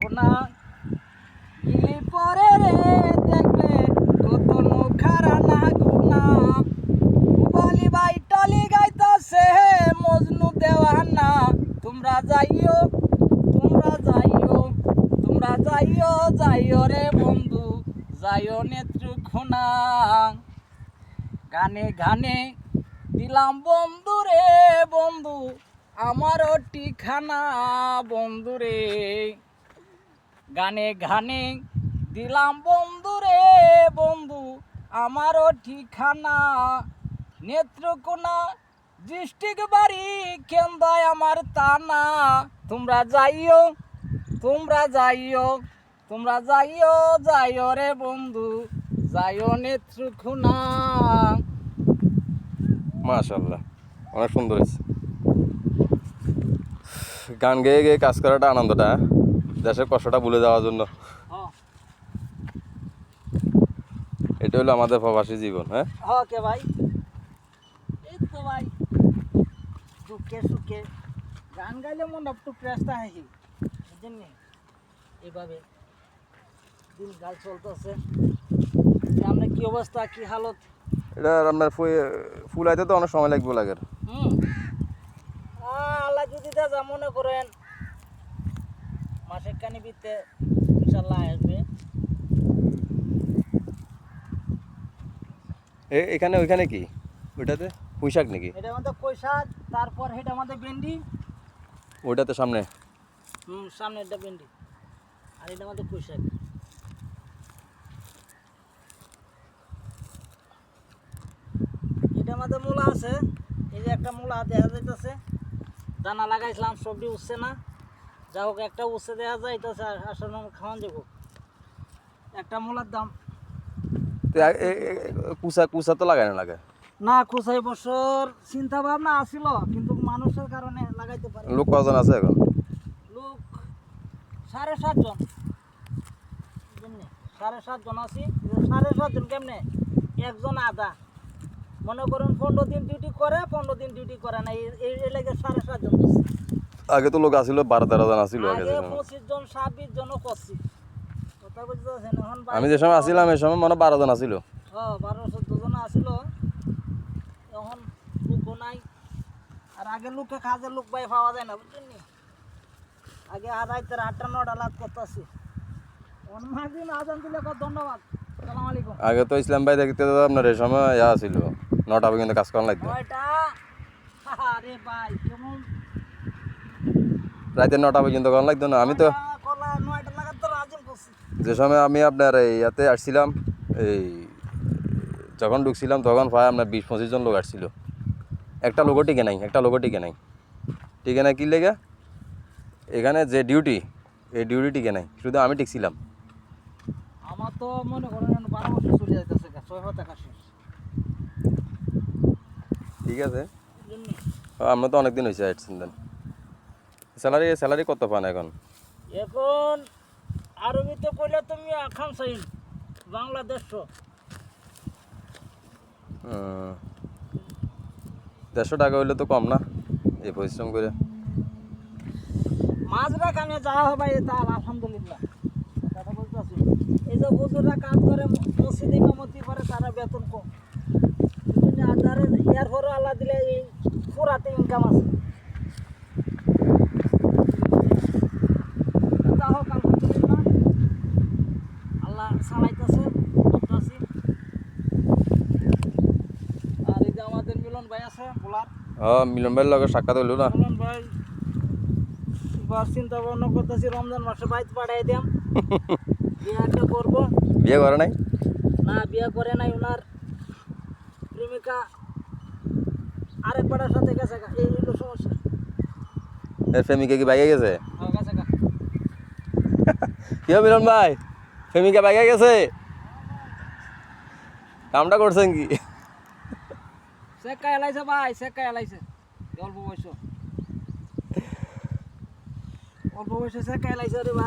না গিলি পরে রে দেখবে কত মুখারা না গুনা বলি ভাই টলি গাইতাছে মজনু দেওয়ানা। তোমরা যাইও তোমরা যাইও তোমরা যাইও যাইও রে বন্ধু, যাইও নেত্রুখোনা গানে গানে দিলাম বন্ধু রে বন্ধু, আমারও ঠিকানা বন্ধু রে। গানে গানে দিলাম বন্ধু রে বন্ধু, আমারও ঠিকানা। নেত্রকোনা ডিস্ট্রিক্ট বাড়ি, কেন্দায় আমার তানা। তোমরা যাইও তোমরা যাইও তোমরা যাইও যাইও রে বন্ধু, যাইও নেত্রকোনা। মাশাল্লাহ অনেক সুন্দর হয়েছে। গান গেয়ে গেয়ে কাজ করাটা আনন্দটা হ্যাঁ? দেশের কষ্টটা ভুলে যাওয়ার জন্য। হ্যাঁ। এটা হলো আমাদের প্রবাসী জীবন হ্যাঁ? ওকে ভাই? এই তো ভাই। সুখে সুখে। গান গাইলে মন একটু প্রেসটা হাসি বুঝছেন নি? এভাবে দিন গাল চলতেছে। আপনার কি অবস্থা? কি হালত? এটা আপনার ফুল আইতে তো অনেক সময় লাগবে লাগে। হুম। আল্লাহ যদি যা মনে করেন। ইনশাল্লাহ আসবে। এখানে ওইখানে কি? ওইটাতে? পুঁইশাক নাকি? এটা আমাদের তারপর এটা আমাদের ভেন্ডি। ওইটাতে সামনে? হুম সামনে এটা ভেন্ডি। আর এটা আমাদের কৈশাক এটা আমাদের মূলা আছে। এই যে একটা মূলা দেখা যাইতেছে। দানা লাগাইছিলাম সবজি উঠছে না। যা হোক একটা উঠছে দেখা যাইতেছে আসলে খাওয়ান যাব একটা মূলার দাম। কুসা কুসা তো লাগায় না লাগে? না খুশাই বছর চিন্তা ভাবনা আসিল কিন্তু মানুষের কারণে লাগাইতে পারে লোক কজন আছে এখন? লোক সাড়ে সাতজন সাড়ে সাতজন আছি। সাড়ে সাতজন কেমনে? একজন আধা। মনে করুন পনেরো দিন ডিউটি করে পনেরো দিন ডিউটি করে না এই- লেগে সাড়ে সাতজন করছি। আগে তো লোক আসিল বারো তেরো জন আসিল আগে জন ছাব্বিশ আমি যে সময় আসিলাম এই সময় মনে হয় বারো জন আসিল। ও বারো চোদ্দ জন আসিল। এখন লোকও নাই। আর আগে লোকে কাজের লোক ভাই পাওয়া যায় না আগে আর রাইতের আটটা নটা লাভ করতেছি। অন্যদিন আজান দিলে ধন্যবাদ। আগে তো ইসলাম ভাই দেখতে আপনার এই সময় ইয়া ছিল নটা পর্যন্ত কাজ করা লাগতো নয়টা? আরে ভাই কেমন রাতে নটা পর্যন্ত করা লাগতো না? আমি তো যে সময় আমি আপনার এই ইয়াতে আসছিলাম এই যখন ঢুকছিলাম তখন প্রায় আপনার বিশ পঁচিশ জন লোক আসছিল। একটা লোকও টিকে নাই একটা লোকও টিকে নাই। টিকে নাই কি লেগে? এখানে যে ডিউটি এই ডিউটি টিকে নাই শুধু আমি টিকছিলাম। আমার তো মনে করেন বারো বছর চলে যাইতেছে ছয় হাজার টাকা শেষ ঠিক আছে। আমরা তো অনেক দিন হয়েছে আসছেন দেন। স্যালারি স্যালারি কত পান এখন? এখন আরবিতে কইলে তুমি আখান সাইন বাংলাদেশ দেড়শো টাকা হইলে তো কম না এই পরিশ্রম করে। মাঝরা কামে যাওয়া হবে এটা আলহামদুলিল্লাহ। কথা এই যে হুজুররা কাজ করে মসজিদ ইমামতি করে তারা বেতন কম। আধারে ইয়ার পরে আল্লাহ দিলে এই পুরাতে ইনকাম আছে যা হোক আলহামদুলিল্লাহ আল্লাহ চালাইতেছে করতেছি আর এই যে আমাদের মিলন ভাই আছে ও মিলন ভাইয়ের লগে সাক্ষাৎ হইল না? ভাই এবার চিন্তা ভাবনা করতেছি রমজান মাসে পাঠাই বিয়ে একটা করব। বিয়ে করে নাই? না বিয়ে করে নাই ওনার। প্রেমিকা আরেক পাড়ার সাথে গেছে। এই হলো সমস্যা। এর প্রেমিকা কি বাইকে গেছে? হ্যাঁ, গেছে কি মিলন ভাই? প্রেমিকা বাইকে গেছে? কামটা করছেন কি? শেখা এলাইছে ভাই শেখা এলাইছে। অল্প বয়স। অল্প বয়সে শেখা এলাইছে রে ভাই।